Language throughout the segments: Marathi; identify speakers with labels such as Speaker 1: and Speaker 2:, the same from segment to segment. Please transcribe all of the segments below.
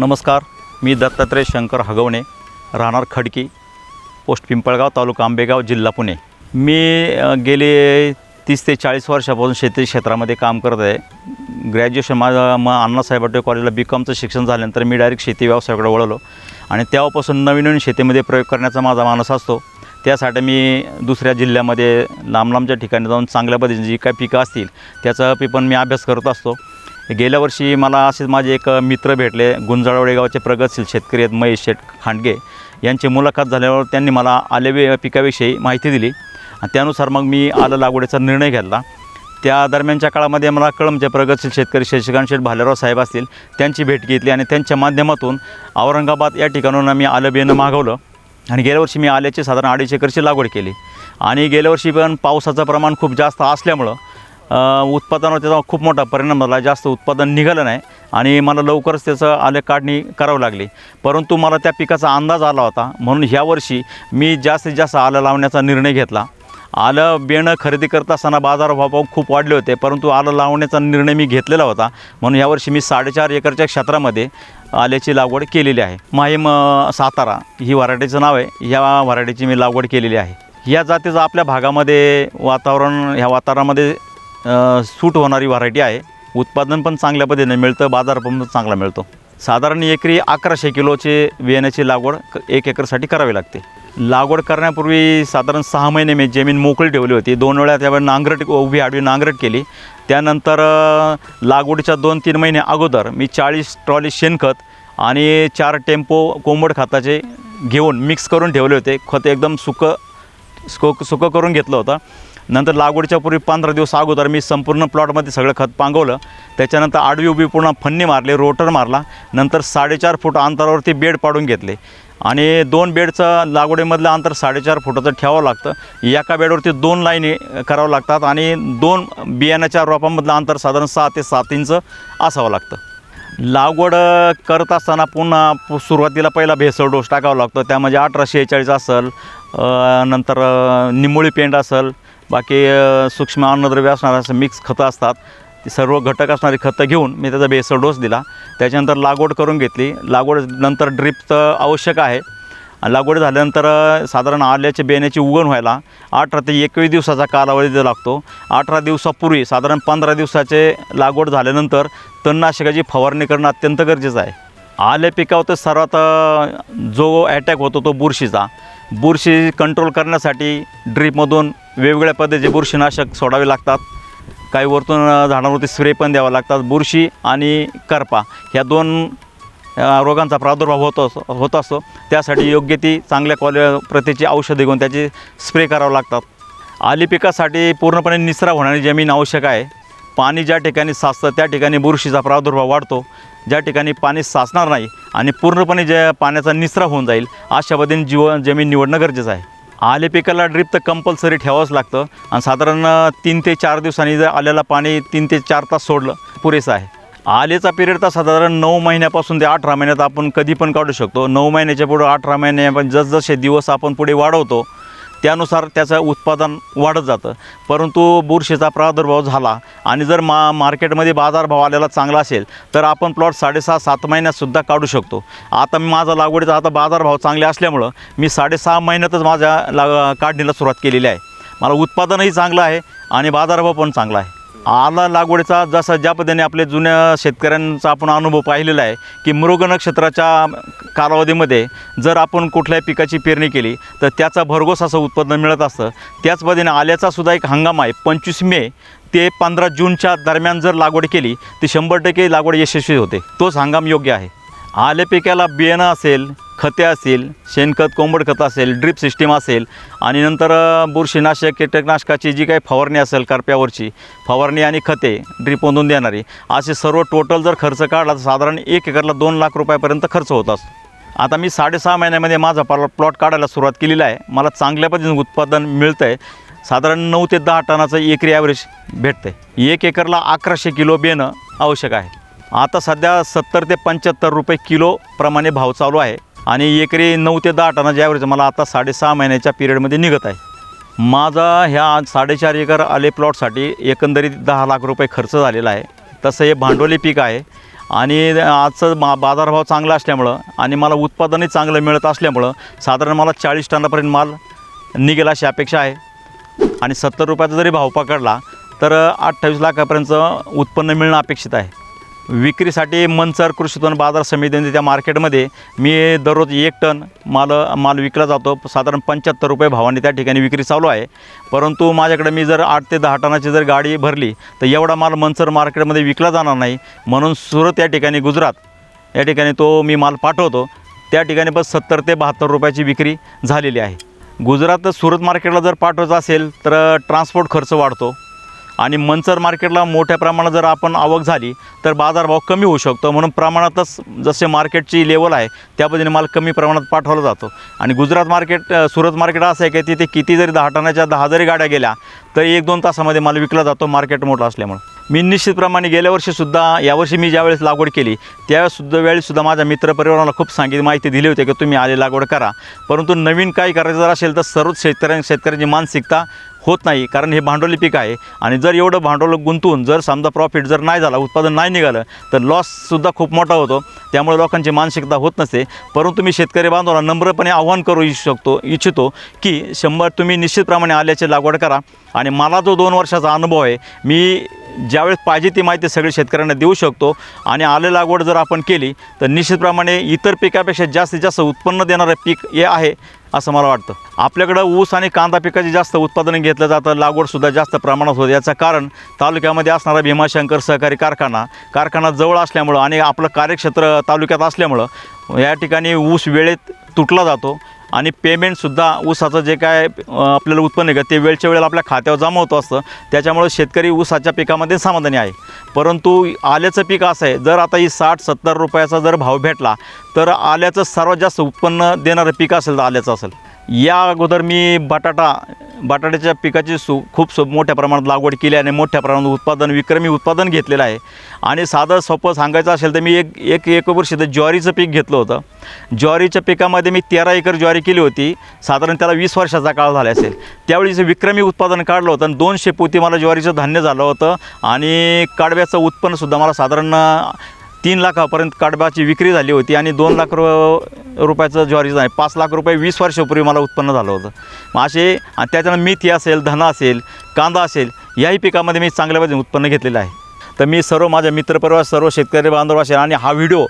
Speaker 1: नमस्कार मी दत्तात्रय शंकर हगवणे राहणार खडकी पोस्ट पिंपळगाव तालुका आंबेगाव जिल्हा पुणे. मी गेले तीस ते चाळीस वर्षापासून शेती क्षेत्रामध्ये काम करत आहे. ग्रॅज्युएशन माझं मग अण्णासाहेब आठवले कॉलेजला बी कॉमचं शिक्षण झाल्यानंतर मी डायरेक्ट शेती व्यवसायाकडे वळलो. आणि तेव्हापासून नवीन नवीन शेतीमध्ये प्रयोग करण्याचा माझा मानस असतो. त्यासाठी मी दुसऱ्या जिल्ह्यामध्ये लांब लांबच्या ठिकाणी जाऊन चांगल्या पद्धतीने जी काही पिकं असतील त्याचा पण मी अभ्यास करत असतो. गेल्या वर्षी मला असेच माझे एक मित्र भेटले गुंजाळवडे गावचे प्रगतशील शेतकरी आहेत महेश शेठ खांडगे. यांची मुलाखत झाल्यावर त्यांनी मला आलेवे पिकाविषयी माहिती दिली आणि त्यानुसार मग मी आलं लागवडीचा निर्णय घेतला. त्या दरम्यानच्या काळामध्ये मला कळमचे प्रगतशील शेतकरी शशिकांत शेठ भालेराव साहेब असतील त्यांची भेट घेतली आणि त्यांच्या माध्यमातून औरंगाबाद या ठिकाणून मी आलं बियाणं मागवलं. आणि गेल्या वर्षी मी आल्याची साधारण अडीच एकरची लागवड केली. आणि गेल्या वर्षी पण पावसाचं प्रमाण खूप जास्त असल्यामुळं उत्पादनावर त्याचा खूप मोठा परिणाम झाला. जास्त उत्पादन निघालं नाही आणि मला लवकरच त्याचं आले काढणी करावं लागली. परंतु मला त्या पिकाचा अंदाज आला होता. म्हणून ह्या वर्षी मी जास्तीत जास्त आलं लावण्याचा निर्णय घेतला. आलं बेणं खरेदी करत असताना बाजारभाव खूप वाढले होते. परंतु आलं लावण्याचा निर्णय मी घेतलेला होता. म्हणून यावर्षी मी साडेचार एकरच्या क्षेत्रामध्ये आल्याची लागवड केलेली आहे. माहीम सातारा ही व्हरायटीचं नाव आहे. ह्या व्हरायटीची मी लागवड केलेली आहे. या जातीचं आपल्या भागामध्ये वातावरण ह्या वातावरणामध्ये सूट होणारी व्हरायटी आहे. उत्पादन पण चांगल्या पद्धतीने मिळतं बाजार पण चांगला मिळतो. साधारण एकरी अकराशे किलोचे बियाण्याची लागवड क- एक एकरसाठी करावी लागते. लागवड करण्यापूर्वी साधारण सहा महिने मी जमीन मोकळी ठेवली होती. दोन वेळा त्यावेळी नांगरट उभी आडवी नांगरट केली. त्यानंतर लागवडीच्या दोन तीन महिने अगोदर मी चाळीस ट्रॉली शेणखत आणि चार टेम्पो कोंबड खताचे घेऊन मिक्स करून ठेवले होते. खत एकदम सुकं सुकं सुकं करून घेतलं होतं. नंतर लागवडीच्या पूर्वी पंधरा दिवस अगोदर मी संपूर्ण प्लॉटमध्ये सगळं खत पांगवलं. त्याच्यानंतर आडवी उभी पूर्ण फन्नी मारले रोटर मारला. नंतर साडेचार फूट अंतरावरती बेड पाडून घेतले. आणि दोन बेडचं लागवडीमधलं अंतर साडेचार फुटाचं ठेवावं लागतं. एका बेडवरती दोन लाईनी करावं लागतात आणि दोन बियाण्याच्या रोपामधलं अंतर साधारण सहा ते सात इंच असावं लागतं. लागवड करत असताना पुन्हा सुरुवातीला पहिला भेसळ डोस टाकावा लागतो. त्यामध्ये अठराशे शेहेचाळीस असेल नंतर अ, निमुळी पेंड असेल बाकी सूक्ष्म अन्नद्रव्य असणार असं मिक्स खतं असतात. ती सर्व घटक असणारी खतं घेऊन मी त्याचा बेसर डोस दिला. त्याच्यानंतर लागवड करून घेतली. लागवड नंतर ड्रिपचं आवश्यक आहे. लागवड झाल्यानंतर साधारण आल्याच्या बेण्याची उगण व्हायला अठरा ते एकवीस दिवसाचा कालावधी लागतो. अठरा दिवसापूर्वी साधारण पंधरा दिवसाचे लागवड झाल्यानंतर तणनाशकाची फवारणी करणं अत्यंत गरजेचं आहे. आले पिकावर तर सर्वात जो अटॅक होतो तो बुरशीचा. बुरशी कंट्रोल करण्यासाठी ड्रीपमधून वेगवेगळ्या पद्धतीचे बुरशीनाशक सोडावे लागतात. काही वरतून झाडांवरती स्प्रे पण द्यावा लागतात. बुरशी आणि करपा ह्या दोन रोगांचा प्रादुर्भाव होत असो होत असतो त्यासाठी योग्य ती चांगल्या क्वालि प्रतीची औषधे घेऊन त्याची स्प्रे करावं लागतात. आली पिकासाठी पूर्णपणे निसरा होणारी जमीन आवश्यक आहे. पाणी ज्या ठिकाणी साचतं त्या ठिकाणी बुरशीचा प्रादुर्भाव वाढतो. ज्या ठिकाणी पाणी साचणार नाही आणि पूर्णपणे ज्या पाण्याचा निचरा होऊन जाईल अशा पद्धतीने जीव जमीन निवडणं गरजेचं आहे. आले पिकाला ड्रीप तर कंपल्सरी ठेवावंच लागतं आणि साधारण तीन ते चार दिवसांनी जर आल्याला पाणी तीन ते चार तास सोडलं पुरेसं आहे. आलेचा पिरियड तर साधारण नऊ महिन्यापासून ते अठरा महिन्यात आपण कधी पण काढू शकतो. नऊ महिन्याच्या पुढं अठरा महिने आपण जसजसे दिवस आपण पुढे वाढवतो त्यानुसार त्याचं उत्पादन वाढत जातं. परंतु बुरशीचा प्रादुर्भाव झाला आणि जर मा मार्केटमध्ये बाजारभाव आलेला चांगला असेल तर आपण प्लॉट साडेसहा सात महिन्यातसुद्धा काढू शकतो. आता मी माझा लागवडीचा आता बाजारभाव चांगले असल्यामुळं मी साडेसहा महिन्यातच माझ्या ला काढणीला सुरुवात केलेली आहे. मला उत्पादनही चांगलं आहे आणि बाजारभाव पण चांगला आहे. आला लागवडीचा जसा ज्या पद्धतीने आपले जुन्या शेतकऱ्यांचा आपण अनुभव पाहिलेला आहे की मृग नक्षत्राच्या कालावधीमध्ये जर आपण कुठल्याही पिकाची पेरणी केली तर त्याचा भरघोस असं उत्पादन मिळत असतं. त्याच पद्धतीने आल्याचासुद्धा एक हंगाम आहे. पंचवीस मे ते पंधरा जूनच्या दरम्यान जर लागवड केली तर शंभर टक्के लागवड यशस्वी होते. तोच हंगाम योग्य आहे. आले पिकाला बियाणं असेल खते असेल शेणखत कोंबड खत असेल ड्रिप सिस्टीम असेल आणि नंतर बुरशीनाशक कीटकनाशकाची जी काही फवारणी असेल करप्यावरची फवारणी आणि खते ड्रिपमधून देणारी असे सर्व टोटल जर खर्च काढला तर साधारण एक एकरला दोन लाख रुपयापर्यंत खर्च होत असतो. आता मी साडेसहा महिन्यामध्ये माझा पार प्लॉट काढायला सुरुवात केलेला आहे. मला चांगल्या पद्धतीने उत्पादन मिळतं आहे साधारण नऊ ते दहा टनाचं एकरी ॲव्हरेज भेटतं आहे एक एकरला अकराशे किलो बियाणं आवश्यक आहे. आता सध्या सत्तर ते पंच्याहत्तर रुपये किलो प्रमाणे भाव चालू आहे. आणि एकरी नऊ ते दहा टना ॲव्हरेज मला आता साडेसहा महिन्याच्या पिरियडमध्ये निघत आहे. माझा ह्या साडेचार एकर आले प्लॉटसाठी एकंदरीत दहा लाख रुपये खर्च झालेला आहे. तसं हे भांडवली पीक आहे. आणि आजचं मा बाजारभाव चांगला असल्यामुळं आणि मला उत्पादनही चांगलं मिळत असल्यामुळं साधारण मला चाळीस टनापर्यंत माल निघेल अशी अपेक्षा आहे. आणि सत्तर रुपयाचा जरी भाव पकडला तर अठ्ठावीस लाखापर्यंत उत्पन्न मिळणं अपेक्षित आहे. विक्रीसाठी मनसर कृषी उत्पन्न बाजार समितीने त्या मार्केटमध्ये मी दररोज एक टन माल माल विकला जातो. साधारण पंच्याहत्तर रुपये भावाने त्या ठिकाणी विक्री चालू आहे. परंतु माझ्याकडे मी जर आठ ते दहा टनाची जर गाडी भरली तर एवढा माल मनसर मार्केटमध्ये विकला जाणार नाही. म्हणून सुरत या ठिकाणी गुजरात या ठिकाणी तो मी माल पाठवतो. त्या ठिकाणी बस सत्तर ते बहात्तर रुपयाची विक्री झालेली आहे. गुजरात सुरत मार्केटला जर पाठवायचं असेल तर ट्रान्सपोर्ट खर्च वाढतो. आणि मंचर मार्केटला मोठ्या प्रमाणात जर आपण आवक झाली तर बाजारभाव कमी होऊ शकतो. म्हणून प्रमाणातच जसे मार्केटची लेवल आहे त्या पद्धतीने माल कमी प्रमाणात पाठवला जातो. आणि गुजरात मार्केट सुरत मार्केट असं आहे की तिथे किती जरी दहा टनाच्या दहा जरी गाड्या गेल्या तरी एक दोन तासामध्ये माल विकला जातो मार्केट मोठं असल्यामुळं. मी निश्चितप्रमाणे गेल्या वर्षीसुद्धा यावर्षी मी ज्यावेळेस लागवड केली त्यावेळेसुद्धा वेळेसुद्धा माझ्या मित्रपरिवाराला खूप सांगितली माहिती दिली होती की तुम्ही आले लागवड करा. परंतु नवीन काही करायचं जर असेल तर सर्वच शेतकऱ्यां शेतकऱ्यांची मानसिकता होत नाही कारण हे भांडवली पीक आहे. आणि जर एवढं भांडवल गुंतवून जर समजा प्रॉफिट जर नाही झाला उत्पादन नाही निघालं तर लॉससुद्धा खूप मोठा होतो. त्यामुळे लोकांची मानसिकता होत नसते. परंतु मी शेतकरी बांधवाला नम्रपणे आव्हान करू शकतो इच्छितो की शंभर तुम्ही निश्चितप्रमाणे आल्याची लागवड करा. आणि मला जो दोन वर्षाचा अनुभव आहे मी ज्यावेळेस पाहिजे ती माहिती सगळी शेतकऱ्यांना देऊ शकतो. आणि आले लागवड जर आपण केली तर निश्चितप्रमाणे इतर पिकापेक्षा जास्तीत जास्त उत्पन्न देणारं पीक हे आहे असं मला वाटतं. आपल्याकडं ऊस आणि कांदा पिकाचे जास्त उत्पादन घेतलं जातं लागवडसुद्धा जास्त प्रमाणात होतं. याचं कारण तालुक्यामध्ये असणारा भीमाशंकर सहकारी कारखाना कारखाना जवळ असल्यामुळं आणि आपलं कार्यक्षेत्र तालुक्यात असल्यामुळं या ठिकाणी ऊस वेळेत तुटला जातो. आणि पेमेंटसुद्धा ऊसाचं जे काय आपल्याला उत्पन्न आहे का ते वेळच्या वेळेला आपल्या खात्यावर जमा होतं असतं त्याच्यामुळे शेतकरी ऊसाच्या पिकामध्ये समाधानी आहे. परंतु आल्याचं पीक असं आहे जर आता ही साठ सत्तर रुपयाचा जर भाव भेटला तर आल्याचं सर्वात जास्त उत्पन्न देणारं पीक असेल तर आल्याचं असेल. या अगोदर मी बटाटा बटाट्याच्या पिकाची सु खूप सु मोठ्या प्रमाणात लागवड केली आणि मोठ्या प्रमाणात उत्पादन विक्रमी उत्पादन घेतलेलं आहे. आणि साधं सोपं सांगायचं असेल तर मी एक एक एक वर्ष तर ज्वारीचं पीक घेतलं होतं. ज्वारीच्या पिकामध्ये मी तेरा एकर ज्वारी केली होती. साधारण त्याला वीस वर्षाचा काळ झाला असेल. त्यावेळी विक्रमी उत्पादन काढलं होतं आणि दोनशे पोती मला ज्वारीचं धान्य झालं होतं. आणि कडव्याचं उत्पन्नसुद्धा मला साधारण तीन लाखापर्यंत कडब्याची विक्री झाली होती आणि दोन लाख रु रुपयाचं ज्वारीचं आहे पाच लाख रुपये वीस वर्षापूर्वी मला उत्पन्न झालं होतं. मग असे आणि त्याच्यानं मेथी असेल धना असेल कांदा असेल याही पिकामध्ये मी चांगल्या पद्धतीने उत्पन्न घेतलेलं आहे. तर मी सर्व माझ्या मित्रपरिवार सर्व शेतकरी बांधव असेल आणि हा व्हिडिओ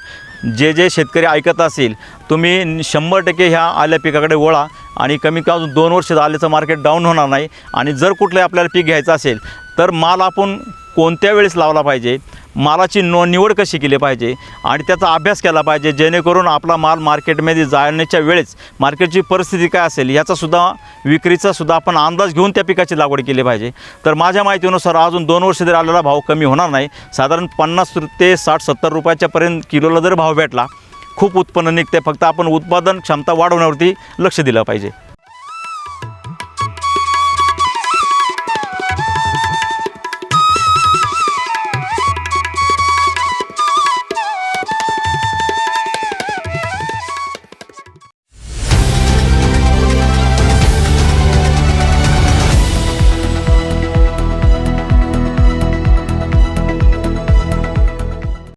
Speaker 1: जे जे शेतकरी ऐकत असेल तुम्ही शंभर टक्के ह्या आल्या पिकाकडे वळा आणि कमी का अजून दोन वर्ष आल्याचं मार्केट डाऊन होणार नाही. आणि जर कुठलं आपल्याला पीक घ्यायचं असेल तर माल आपण कोणत्या वेळेस लावला पाहिजे? मालाची नो निवड कशी केली पाहिजे आणि त्याचा अभ्यास केला पाहिजे जेणेकरून आपला माल मार्केटमध्ये जाण्याच्या वेळेस मार्केटची परिस्थिती काय असेल याचासुद्धा विक्रीचासुद्धा आपण अंदाज घेऊन त्या पिकाची लागवड केली पाहिजे. तर माझ्या माहितीनुसार अजून दोन वर्ष जरी आलेला भाव कमी होणार नाही साधारण पन्नास ते साठ सत्तर रुपयाच्यापर्यंत किलोला जर भाव भेटला खूप उत्पन्न निघते. फक्त आपण उत्पादन क्षमता वाढवण्यावरती लक्ष दिलं पाहिजे.